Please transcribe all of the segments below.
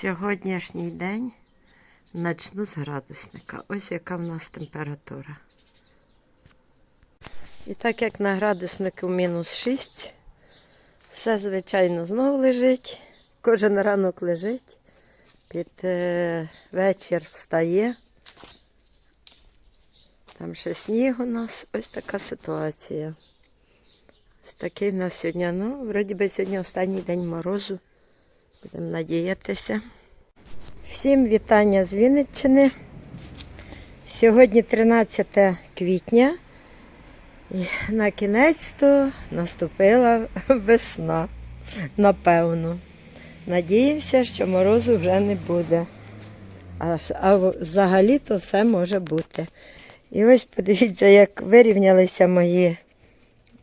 Сьогоднішній день начну з градусника. Ось яка в нас температура. І так як на градуснику мінус 6, все, звичайно, знову лежить. Кожен ранок лежить. Під е, вечір встає. Там ще сніг у нас. Ось така ситуація. Ось такий у нас сьогодні. Ну, вроді би сьогодні останній день морозу. Будемо надіятися. Всім вітання з Вінниччини. Сьогодні 13 квітня. І на кінець-то наступила весна. Напевно. Надіємося, що морозу вже не буде. А, а взагалі-то все може бути. І ось подивіться, як вирівнялися мої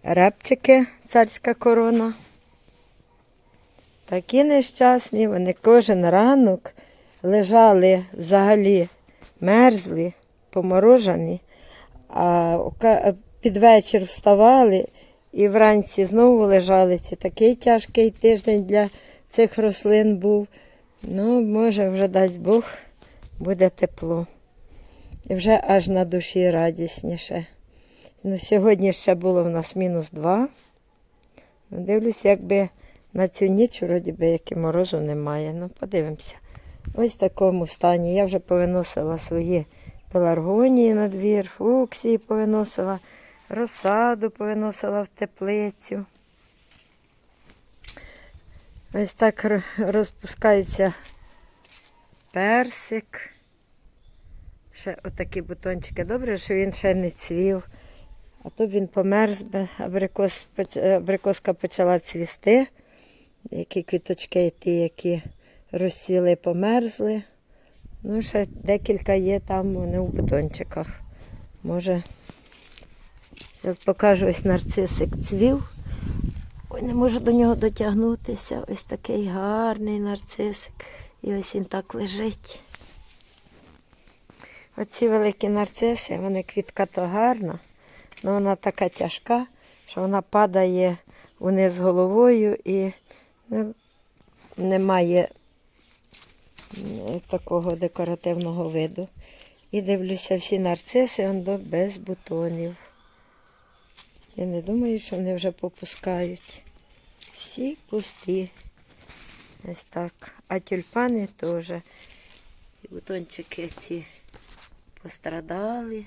репчики, царська корона. Такі нещасні, вони кожен ранок лежали взагалі мерзлі, поморожені, а під вечір вставали і вранці знову лежали. Це такий тяжкий тиждень для цих рослин був. Ну, може, вже дасть Бог, буде тепло. І вже аж на душі радісніше. Ну, сьогодні ще було в нас мінус 2. Ну, дивлюсь, якби на цю ніч, вроді би, як і морозу немає. Ну, подивимося. Ось в такому стані. Я вже повиносила свої пеларгонії на двір, фуксії повиносила, розсаду повиносила в теплицю. Ось так розпускається персик. Ще отакі бутончики. Добре, що він ще не цвів. А то він померз би, абрикос, абрикоска почала цвісти. Які квіточки ті, які розцвіли, померзли. Ну, ще декілька є там, вони у бутончиках. Може. Зараз покажу ось нарцисик цвів. Ой, не можу до нього дотягнутися. Ось такий гарний нарцисик. І ось він так лежить. Оці великі нарциси, вони квітка то гарна, але вона така тяжка, що вона падає униз головою і немає такого декоративного виду. І дивлюся, всі нарциси он до без бутонів. Я не думаю, що вони вже попускають. Всі пусті. Ось так. А тюльпани теж. І бутончики ці пострадали.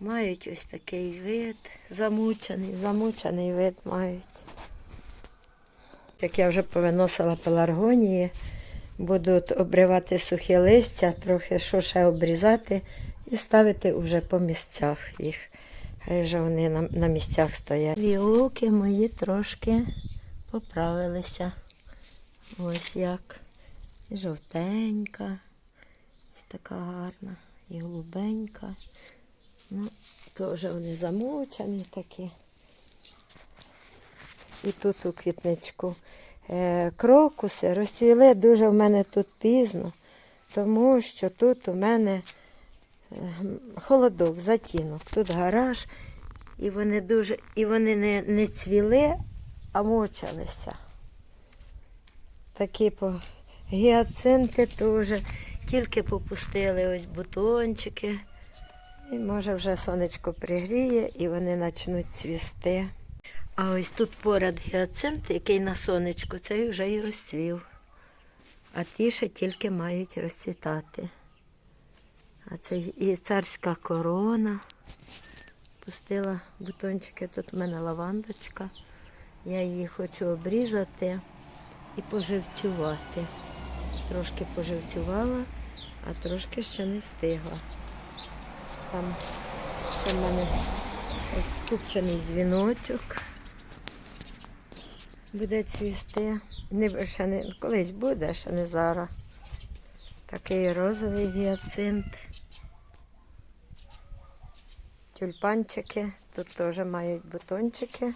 Мають ось такий вид, замучений, замучений вид мають. Як я вже повиносила пеларгонії, буду обривати сухі листя, трохи що ще обрізати і ставити вже по місцях їх. Хай вже вони на, на місцях стоять. Віолки мої трошки поправилися. Ось як. І жовтенька, ось така гарна, і голубенька. Ну, теж вони замучені такі. І тут у квітничку. Е, крокуси розцвіли дуже в мене тут пізно, тому що тут у мене е, холодок, затінок, тут гараж, і вони дуже, і вони не, не цвіли, а мучилися. Такі по гіацинти теж тільки попустили ось бутончики. І може вже сонечко пригріє і вони почнуть цвісти. А ось тут поряд гіацинт, який на сонечку, цей вже і розцвів. А ті ще тільки мають розцвітати. А це і царська корона. Пустила бутончики. Тут у мене лавандочка. Я її хочу обрізати і поживцювати. Трошки поживцювала, а трошки ще не встигла. Там ще в мене ось скупчений дзвіночок. Буде цвісти. Не, ще не, колись буде, ще не зараз. Такий розовий гіацинт. Тюльпанчики. Тут теж мають бутончики.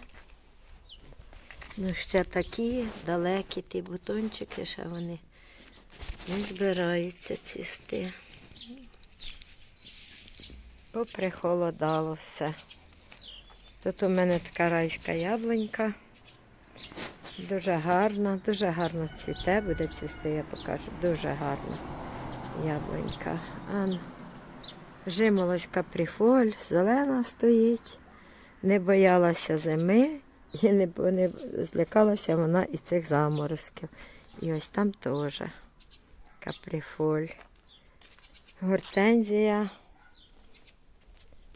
Ну, ще такі далекі ті бутончики, ще вони не збираються цвісти. Поприхолодало все. Тут у мене така райська яблунька. Дуже гарно, дуже гарно цвіте, буде цвісти, я покажу. Дуже гарно. Яблунька. Ан. Жимолость капріфоль, зелена стоїть. Не боялася зими і не, не злякалася вона і цих заморозків. І ось там теж капріфоль. Гортензія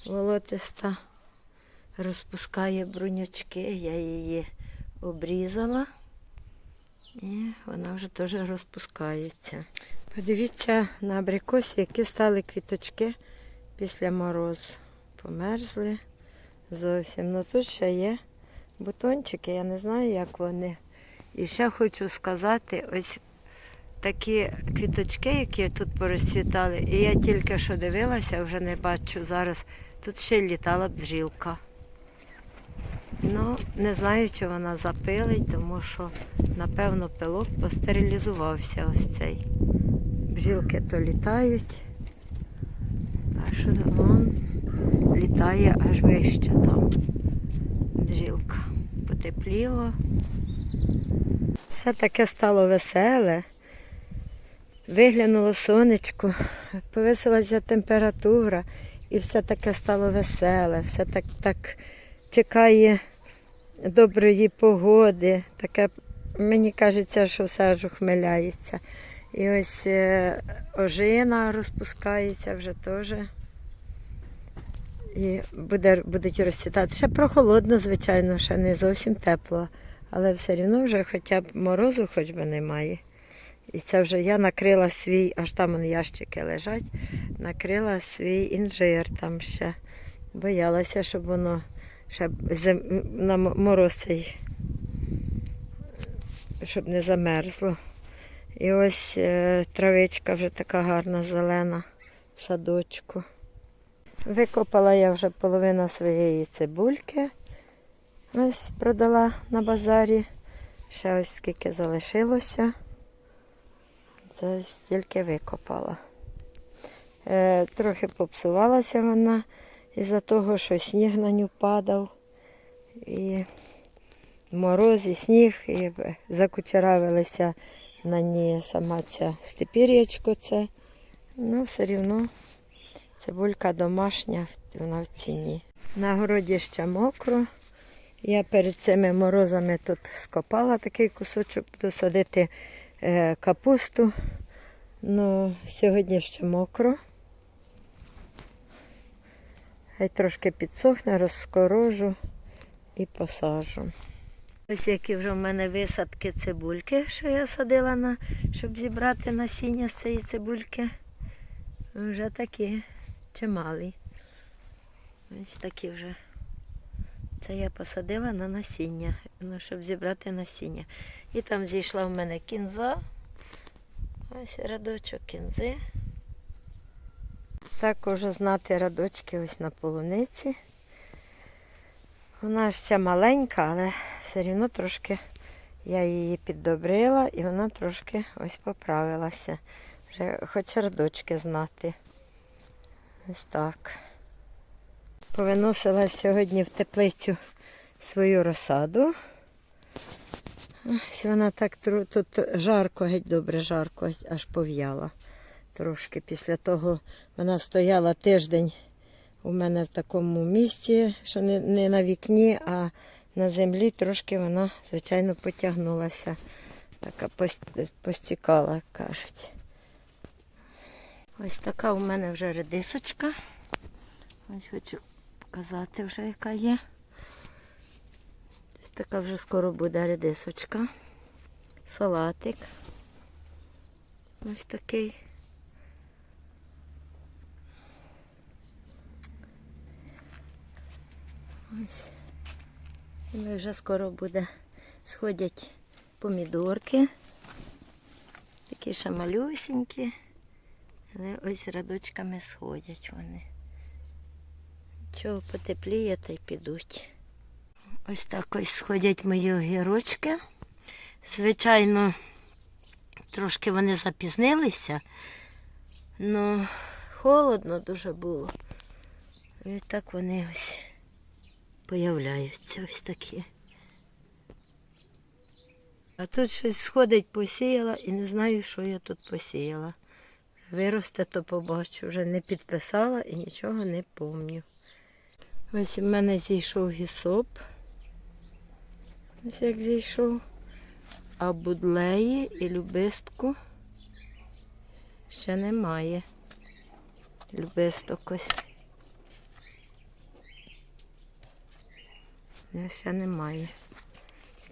волотиста розпускає брунячки. Я її обрізала. І вона вже теж розпускається. Подивіться на абрикосі, які стали квіточки після морозу. Померзли зовсім. Ну тут ще є бутончики, я не знаю, як вони. І ще хочу сказати, ось такі квіточки, які тут порозцвітали, і я тільки що дивилася, вже не бачу зараз. Тут ще літала бджілка. Ну, не знаю, чи вона запилить, тому що, напевно, пилок постерилізувався ось цей. Бджілки то літають, а що вон літає аж вище там. Бджілка. Потепліло. Все таке стало веселе. Виглянуло сонечко, повисилася температура, і все таке стало веселе, все так, так чекає доброї погоди. Таке, мені кажеться, що все аж ухмиляється. І ось е, ожина розпускається вже теж. І буде, будуть розцвітати. Ще прохолодно, звичайно, ще не зовсім тепло. Але все одно вже хоча б морозу хоч би немає. І це вже я накрила свій, аж там вон ящики лежать, накрила свій інжир там ще. Боялася, щоб воно ще зим... на мороз цей, щоб не замерзло. І ось е, травичка вже така гарна, зелена в садочку. Викопала я вже половину своєї цибульки. Ось продала на базарі. Ще ось скільки залишилося. Це ось тільки викопала. Е, трохи попсувалася вона із-за того, що сніг на ню падав. І мороз, і сніг, і закучеравилася на ній сама ця степір'ячко це. Ну, все рівно цибулька домашня, вона в ціні. На городі ще мокро. Я перед цими морозами тут скопала такий кусочок, буду садити е, капусту. Ну, сьогодні ще мокро. Хай трошки підсохне, розкорожу і посажу. Ось які вже в мене висадки цибульки, що я садила, на, щоб зібрати насіння з цієї цибульки. Вже такі чималі. Ось такі вже. Це я посадила на насіння, ну, щоб зібрати насіння. І там зійшла в мене кінза. Ось рядочок кінзи. Також знати рядочки ось на полуниці. Вона ще маленька, але все рівно трошки я її піддобрила і вона трошки ось поправилася. Вже хоч рядочки знати. Ось так. Повиносила сьогодні в теплицю свою розсаду. Ось вона так тут жарко, геть добре жарко, аж пов'яла трошки. Після того вона стояла тиждень у мене в такому місці, що не, не на вікні, а на землі трошки вона, звичайно, потягнулася. Така постікала, кажуть. Ось така у мене вже редисочка. Ось хочу показати вже, яка є. Ось така вже скоро буде редисочка. Салатик. Ось такий. Ось. І ми вже скоро буде сходять помідорки. Такі ще малюсінькі. Але ось рядочками сходять вони. Чого потепліє, та й підуть. Ось так ось сходять мої огірочки. Звичайно, трошки вони запізнилися, але холодно дуже було. І так вони ось появляються ось такі. А тут щось сходить, посіяла і не знаю, що я тут посіяла. Виросте, то побачу. Вже не підписала і нічого не помню. Ось в мене зійшов гісоп. Ось як зійшов. А будлеї і любистку ще немає. Любисток ось. Ну, Ще немає.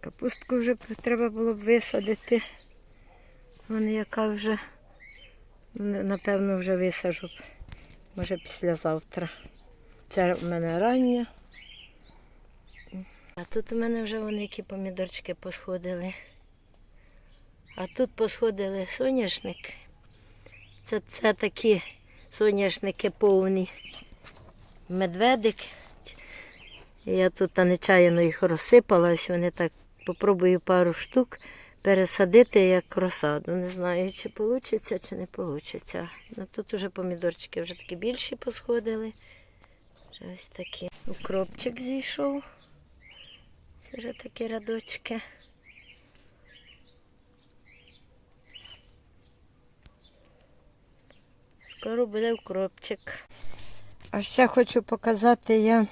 Капустку вже треба було б висадити. Вона яка вже, ну, напевно, вже висажу. Може післязавтра. Це в мене рання. А тут у мене вже вони які помідорчики посходили. А тут посходили соняшник. Це, це такі соняшники повні. Медведик. Я тут нечаянно їх розсипала, ось вони так попробую пару штук пересадити як розсаду. Не знаю, чи вийде, чи не вийде. Ну, тут вже помідорчики вже такі більші посходили. Вже ось такі. Укропчик зійшов. Це вже такі рядочки. Скоро буде укропчик. А ще хочу показати, я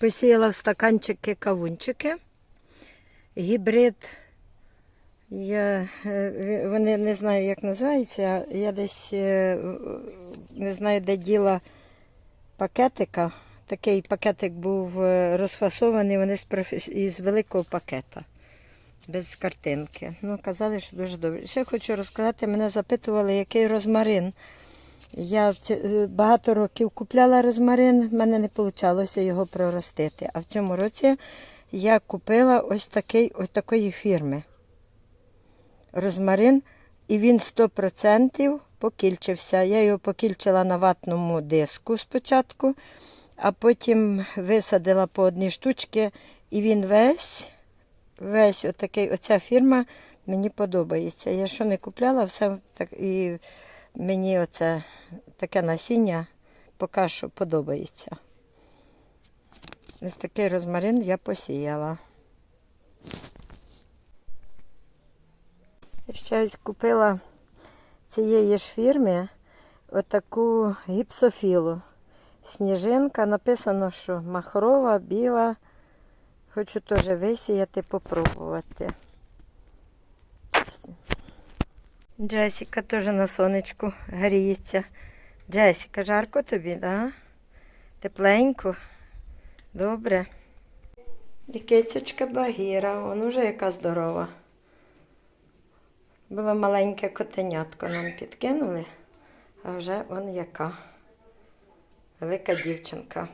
посіяла в стаканчики кавунчики. Гібрид. Я, е, вони не знаю, як називається. Я десь е, не знаю, де діла пакетика. Такий пакетик був е, розфасований, вони з, із великого пакета, без картинки. Ну, казали, що дуже добре. Ще хочу розказати, мене запитували, який розмарин. Я е, багато років купляла розмарин, в мене не вийшло його проростити. А в цьому році я купила ось такий, ось такої фірми. Розмарин, і він 100% покільчився. Я його покільчила на ватному диску спочатку, а потім висадила по одній штучці, і він весь, весь отакий, оця фірма мені подобається. Я що не купляла, все так і мені оце таке насіння поки що подобається. Ось такий розмарин я посіяла. Ще купила цієї ж фірми отаку гіпсофілу. Сніжинка, написано, що махрова, біла. Хочу теж висіяти, попробувати. Джесіка теж на сонечку гріється. Джесіка, жарко тобі, да? Тепленько. Добре. І кицючка Багіра, вона вже яка здорова. Було маленьке котенятко нам підкинули, а вже вон яка. Велика дівчинка.